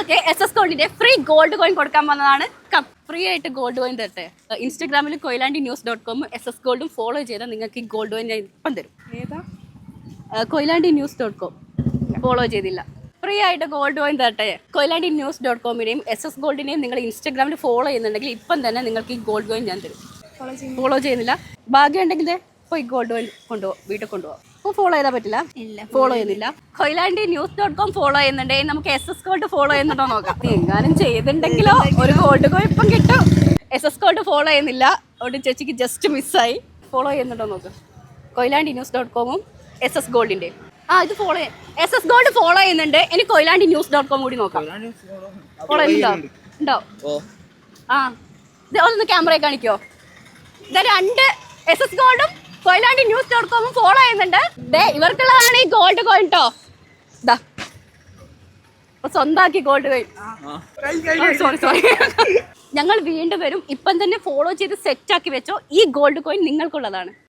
ഒരാൾക്ക് S S ഗോൾഡിന്റെ free gold coin കൊടുക്കാൻ വന്നതാണ്. കം ഫ്രീ ആയിട്ട് ഗോൾഡ് കോയിൻ തരട്ടെ. ഇൻസ്റ്റാഗ്രാമിൽ Koyilandi news dot com S S ഗോൾഡും follow ചെയ്താൽ നിങ്ങൾക്ക് ഈ ഗോൾഡ് കോയിൻ ഞാൻ ഇപ്പം തരും. ഏതാ? Koyilandi news dot com follow ചെയ്തില്ല. ഫ്രീ ആയിട്ട് ഗോൾഡ് കോയിൻ തരട്ടെ. കൊയിലാണ്ടി ന്യൂസ് ഡോട്ട് കോമിനെയും എസ് എസ് ഗോൾഡിനെയും നിങ്ങൾ ഇൻസ്റ്റാഗ്രാമിൽ ഫോളോ ചെയ്യുന്നുണ്ടെങ്കിൽ ഇപ്പം തന്നെ നിങ്ങൾക്ക് ഈ ഗോൾഡ് കോയിൻ ഞാൻ തരും. ഫോളോ ചെയ്യുന്നു ഫോളോ ചെയ്യുന്നില്ല. ഭാഗ്യം ഉണ്ടെങ്കിൽ പോയി ഗോൾഡ് കോയിൻ കൊണ്ടുപോകും വീട്ടിൽ കൊണ്ടുപോകാം അപ്പോൾ ഫോളോ ചെയ്താൽ പറ്റില്ല? ഇല്ല ഫോളോ ചെയ്യുന്നില്ല Koyilandi news dot com follow ചെയ്യുന്നുണ്ട്. നമുക്ക് എസ് എസ് കോട്ട് ഫോളോ ചെയ്യുന്നുണ്ടോ നോക്കാം. എങ്ങാനും ചെയ്തിട്ടുണ്ടെങ്കിലോ ഒരു ഗോൾഡ് ഇപ്പം കിട്ടും. എസ് എസ് കോട്ട് ഫോളോ ചെയ്യുന്നില്ല. അതുകൊണ്ട് ചേച്ചിക്ക് ജസ്റ്റ് മിസ്സായി ഫോളോ ചെയ്യുന്നുണ്ടോ നോക്ക്. കൊയിലാണ്ടി ന്യൂസ് ഡോട്ട് കോമും എസ് എസ് ഗോൾഡിന്റെ ആ ഇത് ഫോളോ ചെയ്യാം എസ് എസ് ഗോൾഡ് ഫോളോ ചെയ്യുന്നുണ്ട്. ഇനി കൊയിലാണ്ടി ന്യൂസ് ഡോട്ട് കോം കൂടി നോക്കാം. ഫോളോ ചെയ്യുന്നുണ്ടോ? ഉണ്ടോ? ആ. ഇത് ഒന്ന് ക്യാമറയിൽ കാണിക്കോ. ഇത് രണ്ട് എസ് എസ് ഗോൾഡും കൊയിലാണ്ടി ന്യൂസ് ഡോട്ട് കോമും ഫോളോ ചെയ്യുന്നുണ്ട്. ദേ ഇവർക്കുള്ളതാണ് ഈ ഗോൾഡ് കോയിൻ ട്ടോ. ദാ. ഇപ്പൊ സ്വന്താക്കി ഗോൾഡ് കോയിൻ സോറി സോറി ഞങ്ങൾ വീണ്ടും വരും. ഇപ്പം തന്നെ ഫോളോ ചെയ്ത് സെറ്റ് ആക്കി വെച്ചോ. ഈ ഗോൾഡ് കോയിൻ നിങ്ങൾക്കുള്ളതാണ്.